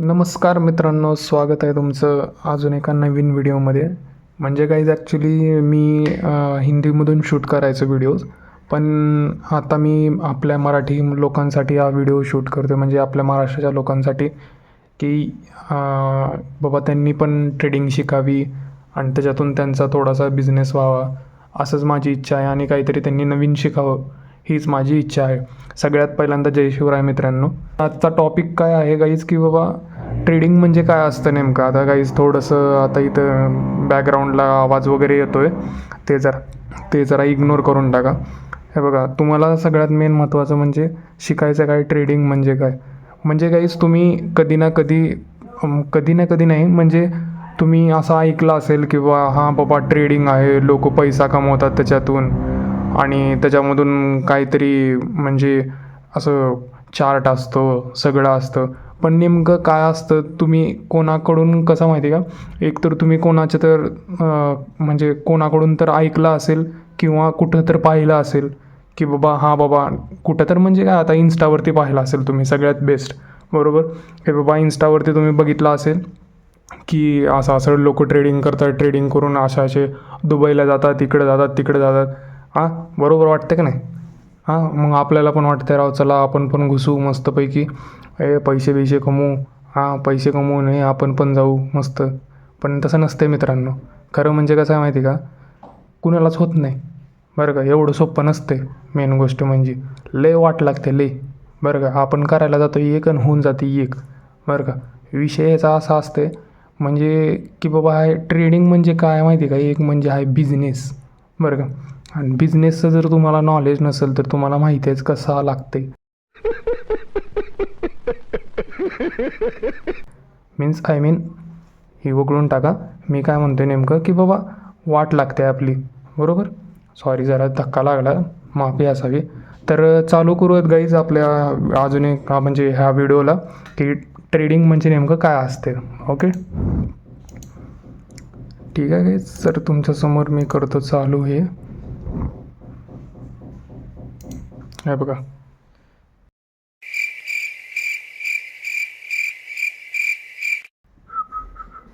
नमस्कार मित्रांनो स्वागत आहे तुमचं अजून एका नवीन व्हिडिओमध्ये. म्हणजे काहीच ॲक्च्युली मी हिंदीमधून शूट करायचं व्हिडिओज पण आता मी आपल्या मराठी लोकांसाठी हा व्हिडिओ शूट करतो म्हणजे आपल्या महाराष्ट्राच्या लोकांसाठी की बाबा त्यांनी पण ट्रेडिंग शिकावी आणि त्याच्यातून त्यांचा थोडासा बिझनेस व्हावा. असंच माझी इच्छा आहे आणि काहीतरी त्यांनी नवीन शिकावं हीच माझी इच्छा आहे. सगळ्यात पहिल्यांदा जय शिवराय मित्रांनो. आजचा टॉपिक काय आहे काहीच की बाबा ट्रेडिंग म्हणजे काय असतं नेमकं? आता गाईज थोडंसं आता इथं बॅकग्राऊंडला आवाज वगैरे येतो आहे ते जरा ते जरा इग्नोर करून टाका. हे बघा तुम्हाला सगळ्यात मेन महत्त्वाचं म्हणजे शिकायचं काय ट्रेडिंग म्हणजे काय? म्हणजे गाईज तुम्ही कधी ना कधी कधी ना कधी नाही म्हणजे तुम्ही असं ऐकलं असेल किंवा हां बाबा ट्रेडिंग आहे लोक पैसा कमवतात त्याच्यातून. आणि त्याच्यामधून काहीतरी म्हणजे असं चार्ट असतो सगळं असतं. पण नेमकं काय असतं? तुम्ही कोणाकडून कसं माहिती आहे का? एक तर तुम्ही कोणाचं तर म्हणजे कोणाकडून तर ऐकलं असेल किंवा कुठं तर पाहिलं असेल की बाबा हां बाबा कुठं तर म्हणजे काय आता इन्स्टावरती पाहिलं असेल तुम्ही सगळ्यात बेस्ट बरोबर? हे बाबा इन्स्टावरती तुम्ही बघितलं असेल की असं असं लोक ट्रेडिंग करतात ट्रेडिंग करून अशा असे दुबईला जातात इकडे जातात तिकडे जातात. हां? बरोबर वाटतं का नाही? हां मग आपल्याला पण वाटतं राव चला आपण पण घुसू मस्तपैकी. ए पैसे बिसे कमवू. हां पैसे कमवू नाही आपण पण जाऊ मस्त. पण तसं नसते मित्रांनो. खरं म्हणजे कसं आहे माहिती का? कुणालाच होत नाही. बरं का? एवढं सोपं नसते मेन गोष्ट म्हणजे. लय वाट लागते लय. बरं का? आपण करायला जातो एक आणि होऊन जाते एक. बरं का? विषयाचा असा असते म्हणजे की बाबा आहे ट्रेडिंग म्हणजे काय माहिती का? एक म्हणजे आहे बिझनेस बरं का? आणि बिझनेसचं जर तुम्हाला नॉलेज नसेल तर तुम्हाला माहिती आहेच कसा लागते मीन्स आय मीन ही वगळून टाका. मी काय म्हणतो नेमकं की बाबा वाट लागते आपली. बरोबर? सॉरी जरा धक्का लागला. माफी असावी. तर चालू करूयात गाईज आपल्या अजून एक हा म्हणजे ह्या व्हिडिओला की ट्रेडिंग म्हणजे नेमकं काय असते. ओके ठीक आहे गाईज सर तुमच्यासमोर मी करतो चालू हे. हे बघा.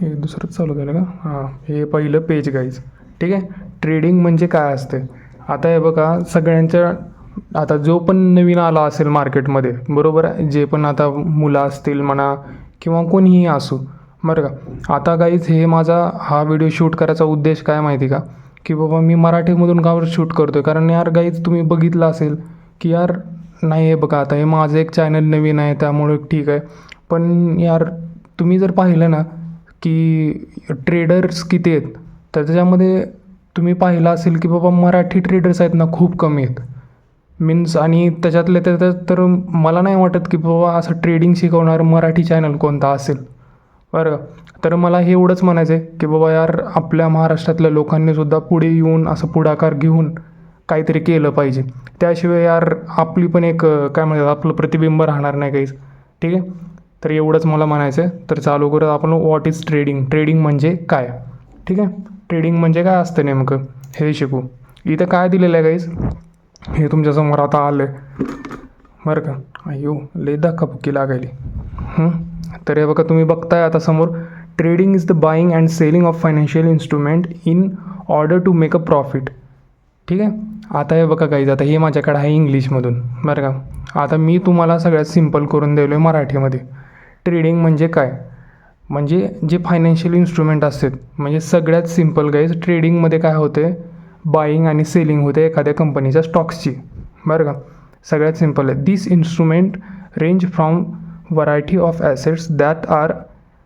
हे दुसरं चालू झालं का? हां हे पहिलं पेज गाईज ठीक आहे? ट्रेडिंग म्हणजे काय असते? आता हे बघा सगळ्यांच्या आता जो पण नवीन आला असेल मार्केटमध्ये बरोबर आहे? जे पण आता मुलं असतील म्हणा किंवा कोणीही असो. बरं का? आता गाईज हे माझा हा व्हिडिओ शूट करायचा उद्देश काय माहिती का? की बाबा मी मराठीमधून कावर शूट करतो आहे कारण यार गाईज तुम्ही बघितलं असेल की यार नाही आहे बघा आता हे माझं एक चॅनल नवीन आहे त्यामुळे ठीक आहे. पण यार तुम्ही जर पाहिलं ना की ट्रेडर्स किती आहेत तर त्याच्यामध्ये तुम्ही पाहिलं असेल की बाबा मराठी ट्रेडर्स आहेत ना खूप कमी आहेत. मीन्स आणि त्याच्यातले त्याच्यात तर मला नाही वाटत की बाबा असं ट्रेडिंग शिकवणारं मराठी चॅनल कोणता असेल. बरं तर मला हे एवढंच म्हणायचं आहे की बाबा यार आपल्या महाराष्ट्रातल्या लोकांनीसुद्धा पुढे येऊन असं पुढाकार घेऊन काहीतरी केलं पाहिजे. त्याशिवाय यार आपली पण एक काय म्हणतात आपलं प्रतिबिंब राहणार नाही काहीच. ठीक आहे? तर एवढंच मला म्हणायचं आहे. तर चालू करत आपण. व्हॉट इज ट्रेडिंग ट्रेडिंग म्हणजे काय? ठीक आहे? ट्रेडिंग म्हणजे काय असतं नेमकं? हे शिकू. इथं काय दिलेलं आहे गाईज हे तुमच्यासमोर आता आलं आहे बरं का? अयो लय धक्काबुक्की लागायली. तर हे बघा तुम्ही बघताय आता समोर. Trading is the buying and selling of financial instrument in order to make a profit ठीक आहे? आता हे बघा काहीच आता हे माझ्याकडे आहे इंग्लिशमधून बरं का? आता मी तुम्हाला सगळ्यात सिंपल करून दिलो आहे मराठीमध्ये. ट्रेडिंग म्हणजे काय? म्हणजे जे फायनान्शियल इन्स्ट्रुमेंट असतात म्हणजे सगळ्यात सिंपल गाईज ट्रेडिंगमध्ये काय होते? बाईंग आणि सेलिंग होते एखाद्या कंपनीच्या स्टॉक्सची बरं का? सगळ्यात सिंपल आहे. This instrument range from variety of assets that are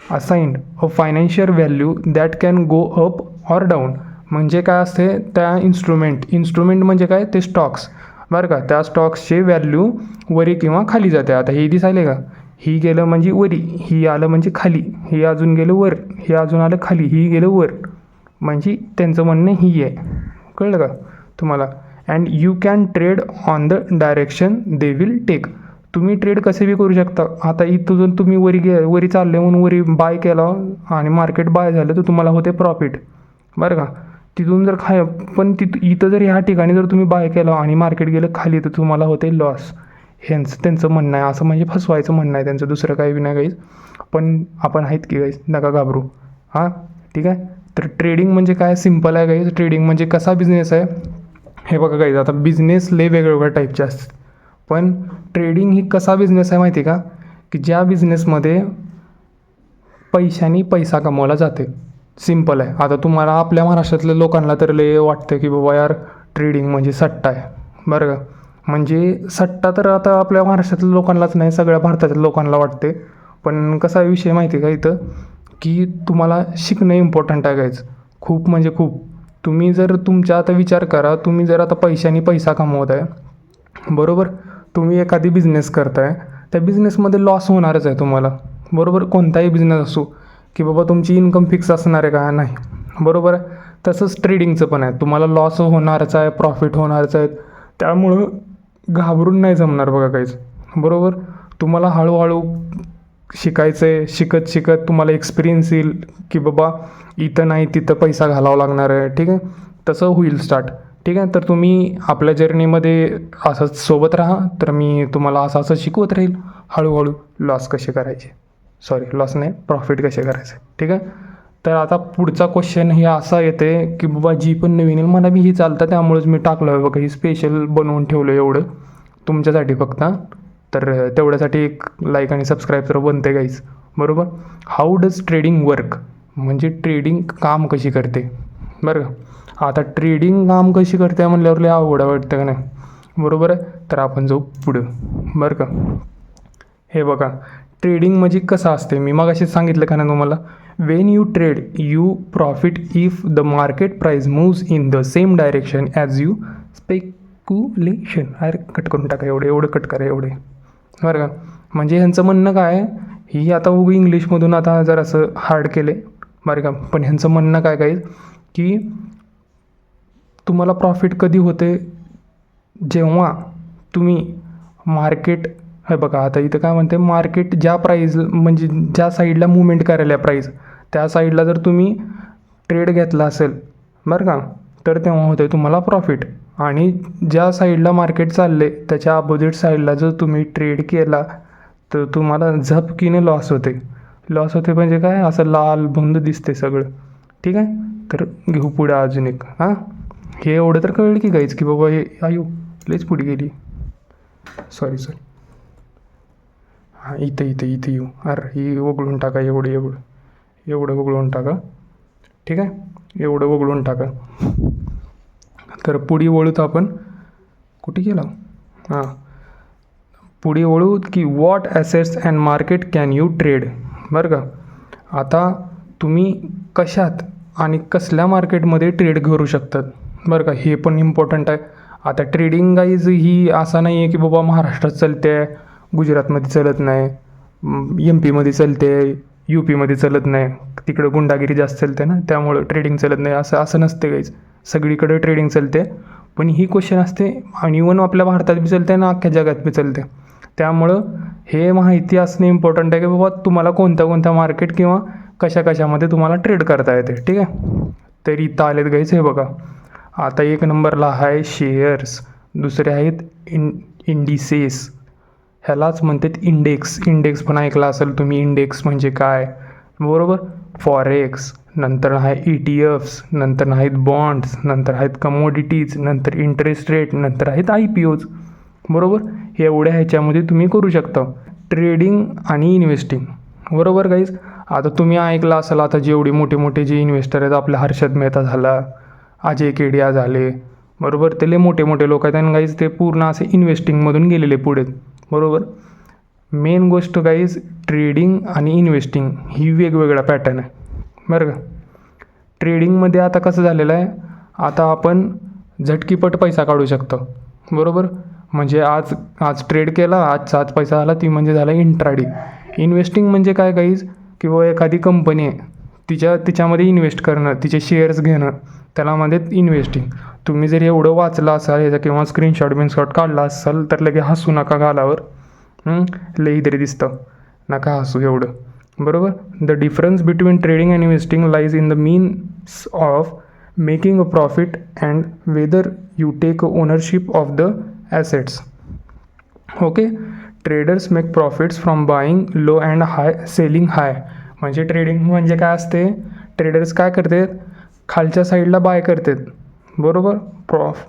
assigned a financial value that can go up or down म्हणजे काय असते? त्या इन्स्ट्रुमेंट इन्स्ट्रुमेंट म्हणजे काय? ते स्टॉक्स बरं का? त्या स्टॉक्सचे व्हॅल्यू वरी किंवा खाली जाते. आता हे दिसायले का? ही गेलं म्हणजे वरी ही आलं म्हणजे खाली हे अजून गेलं वर हे अजून आलं खाली ही गेलं वर. म्हणजे त्यांचं म्हणणं ही आहे. कळलं का तुम्हाला? And you can trade on the direction they will take तुम्ही ट्रेड कसे बी करू शकता. आता इथं तुम्ही वरी गे वरी चालले म्हणून वरी बाय केला आणि मार्केट बाय झालं तर तुम्हाला होते प्रॉफिट बरं का? तिथून जर खाय पण तिथं इथं जर ह्या ठिकाणी जर तुम्ही बाय केलं आणि मार्केट गेलं खाली तर तुम्हाला होते लॉस हेच त्यांचं म्हणणं आहे. असं म्हणजे फसवायचं म्हणणं आहे. त्यांचं दुसरं काही विना नाही काहीच पण आपण आहेत की गाईज नका घाबरू. हां? ठीक आहे? तर ट्रेडिंग म्हणजे काय? सिंपल आहे गाईज ट्रेडिंग म्हणजे कसा बिझनेस आहे? हे बघा गाईज आता बिझनेस लय वेगवेगळ्या टाईपचे असतात. पण ट्रेडिंग ही कसा बिझनेस आहे माहिती आहे का? की ज्या बिझनेसमध्ये पैशानी पैसा कमवला जाते सिंपल आहे. आता तुम्हाला आपल्या महाराष्ट्रातल्या लोकांना तर लय वाटतं की बाबा यार ट्रेडिंग म्हणजे सट्टा आहे. बरं का? म्हणजे सट्टा तर आता आपल्या महाराष्ट्रातल्या लोकांनाच नाही सगळ्या भारतातल्या लोकांना वाटते. पण कसा विषय माहिती आहे का इथं? की तुम्हाला शिकणं इम्पॉर्टंट आहे गायचं खूप म्हणजे खूप. तुम्ही जर तुमच्या आता विचार करा तुम्ही जर आता पैशाने पैसा कमवत आहे बरोबर? तुम्ही एखादी बिझनेस करताय त्या बिझनेसमध्ये लॉस होणारच आहे तुम्हाला. बरोबर? कोणताही बिझनेस असो. की बाबा तुमची इन्कम फिक्स असणार आहे का? नाही. बरोबर आहे? तसंच ट्रेडिंगचं पण आहे. तुम्हाला लॉस होणारच आहे प्रॉफिट होणारच आहे. त्यामुळं घाबरून नाही जमणार बघा काहीच. बरोबर? तुम्हाला हळूहळू शिकायचं आहे शिकत शिकत तुम्हाला एक्सपिरियन्स येईल की बाबा इथं नाही तिथं पैसा घालावा लागणार आहे. ठीक आहे? तसं होईल स्टार्ट ठीक आहे? तर तुम्ही आपल्या जर्नीमध्ये असंच सोबत राहा. तर मी तुम्हाला असं असं शिकवत राहील. हळूहळू लॉस कसे करायचे? सॉरी लॉस नाही. प्रॉफिट कसे करायचे? ठीक आहे? तर आता पुढचा क्वेश्चन हे असा येते की बाबा जी पण नवीन येईल मला बी हे चालतं. त्यामुळेच मी टाकलं आहे बघा ही स्पेशल बनवून ठेवलं एवढं. तुमच्यासाठी फक्त तर तेवढ्यासाठी एक लाईक आणि सबस्क्राईब तर बनते गाईज बरोबर? हाऊ डज ट्रेडिंग वर्क म्हणजे ट्रेडिंग काम कशी करते? बरं का? आता ट्रेडिंग काम कशी करते म्हणल्यावर लय आवड वाटतं का नाही? बरोबर आहे? तर आपण जाऊ पुढं. बरं का? हे बघा. ट्रेडिंग म्हणजे कसं असते? मी मग सांगितलं का नाही तुम्हाला? When you trade you profit if the market price moves in the same direction as you speculation अरे कट करून टाका एवढे एवढं कट करा एवढे. बरं का? म्हणजे ह्यांचं म्हणणं काय ही आता उगी इंग्लिशमधून आता जर असं हार्ड केले बरं का? पण ह्यांचं म्हणणं काय काय की तुम्हाला प्रॉफिट कधी होते? जेव्हा तुम्ही मार्केट हे बघा आता इथं काय म्हणते मार्केट ज्या प्राईज म्हणजे ज्या साईडला मुवमेंट करायला प्राईज त्या साईडला जर तुम्ही ट्रेड घेतला असेल बरं का तर तेव्हा होतं आहे तुम्हाला प्रॉफिट आणि ज्या साईडला मार्केट चालले त्याच्या अपोजिट साईडला जर तुम्ही ट्रेड केला तर तुम्हाला झपकीने लॉस होते लॉस होते म्हणजे काय? असं लाल बंद दिसते सगळं. ठीक आहे? तर घेऊ पुढे अजून एक. हां? हे एवढं तर कळेल की काहीच की बाबा हे आयु लईच पुढे गेली. सॉरी सॉरी हां इथं इथं इथं येऊ. अरे ही वगळून टाका एवढं एवढं. एवढं वगळून टाका. ठीक आहे? एवढं वगळून टाका. तर पुढे वळूत आपण. कुठे गेला? हां. पुढे वळू की what assets and market can you trade बरं का? आता तुम्ही कशात आणि कसल्या मार्केटमध्ये ट्रेड करू शकतात? बरं का? हे पण इम्पॉर्टंट आहे. आता ट्रेडिंग गाईज ही असा नाही आहे की बाबा महाराष्ट्रात चालते. आहे गुजरातमध्ये चालत नाही. एम पीमध्ये चालते यू पीमध्ये चालत नाही. तिकडं गुंडागिरी जास्त चालते ना त्यामुळं ट्रेडिंग चालत नाही. असं असं नसते गाईज सगळीकडे ट्रेडिंग चालते. पण ही क्वेश्चन असते आणि इवन आपल्या भारतात बी चालते ना अख्ख्या जगात बी चालते. त्यामुळं हे माहिती असणे इम्पॉर्टंट आहे की बाबा तुम्हाला कोणत्या कोणत्या मार्केट किंवा कशा कशामध्ये तुम्हाला ट्रेड करता येते. ठीक आहे? तर इथं आलेत गाईच हे बघा. आता एक नंबरला आहे शेअर्स दुसरे आहेत इन इंडिसेस ह्यालाच म्हणतात इंडेक्स इंडेक्स पण ऐकला असेल तुम्ही इंडेक्स म्हणजे काय? बरोबर? फॉरेक्स नंतर आहे ई टी एफ्स नंतर आहेत बॉन्ड्स नंतर आहेत कमोडिटीज नंतर इंटरेस्ट रेट नंतर आहेत आय पी ओज बरोबर? एवढ्या ह्याच्यामध्ये तुम्ही करू शकता. ट्रेडिंग आणि इन्व्हेस्टिंग बरोबर गाईज आता तुम्ही ऐकलं असाल आता जेवढे मोठे मोठे जे इन्व्हेस्टर आहेत आपला हर्षद मेहता झाला अजय केडिया झाले. बरोबर? ते लय मोठे मोठे लोक आहेत आणि गाईज ते पूर्ण असे इन्व्हेस्टिंगमधून गेलेले पुढे. बरोबर? मेन गोष्ट गाईज ट्रेडिंग आणि इन्व्हेस्टिंग ही वेगवेगळा पॅटर्न आहे. बरं का? ट्रेडिंगमध्ये आता कसं झालेलं आहे? आता आपण झटकीपट पैसा काढू शकतो. बरोबर? म्हणजे आज आज ट्रेड केला आजचा आज पैसा आला ती म्हणजे झाला इंट्राडी इन्व्हेस्टिंग म्हणजे काय काहीच किंवा एखादी कंपनी आहे तिच्या तिच्यामध्ये इन्व्हेस्ट करणं तिचे शेअर्स घेणं त्याला म्हणजे इन्व्हेस्टिंग तुम्ही जर एवढं वाचलं असाल ह्याचा किंवा स्क्रीनशॉट बिनशॉट काढला असाल तर लगे हसू नका गालावर. लई तरी दिसतं. नका हसू एवढं. बरोबर? The difference between trading and investing lies in the means of making a profit and whether you take ownership of the assets okay traders make profits from buying low and high selling high म्हणजे trading म्हणजे काय असते? Traders काय करतात? खालच्या साईडला buy करतात. बरोबर? Prof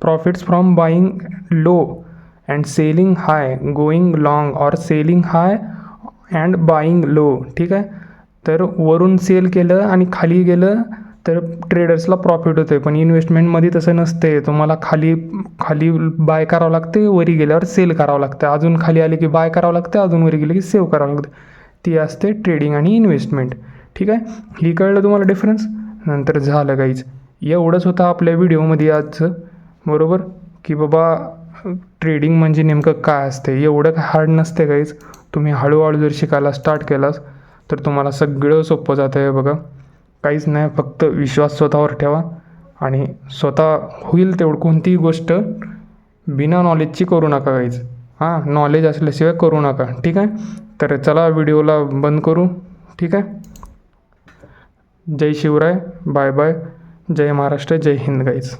profits from buying low and selling high going long or selling high and buying low ठीक आहे? तर वरून सेल केलं आणि खाली गेलं तर ट्रेडर्सला प्रॉफिट होतं पण इन्व्हेस्टमेंटमध्ये तसं नसते तुम्हाला खाली खाली बाय करावं लागते वरी गेल्यावर सेल करावं लागतं अजून खाली आले की बाय करावं लागतं अजून वरी गेले की सेव्ह करावं लागतं ती असते ट्रेडिंग आणि इन्व्हेस्टमेंट ठीक आहे? ही कळलं तुम्हाला डिफरन्स नंतर झालं काहीच एवढंच होतं आपल्या व्हिडिओमध्ये आजचं बरोबर? की बाबा ट्रेडिंग म्हणजे नेमकं काय असते? एवढं काय हार्ड नसते काहीच. तुम्ही हळूहळू जर शिकायला स्टार्ट केलास तर तुम्हाला सगळं सोपं जातं आहे बघा. काहीच नाही फक्त विश्वास स्वतःवर ठेवा. आणि स्वतः होईल तेवढं कोणतीही गोष्ट बिना नॉलेजची करू नका काहीच. हां नॉलेज असल्याशिवाय करू नका. ठीक आहे? तर चला व्हिडिओला बंद करू. ठीक आहे? जय शिवराय. Bye bye. जय महाराष्ट्र जय हिंद गाईज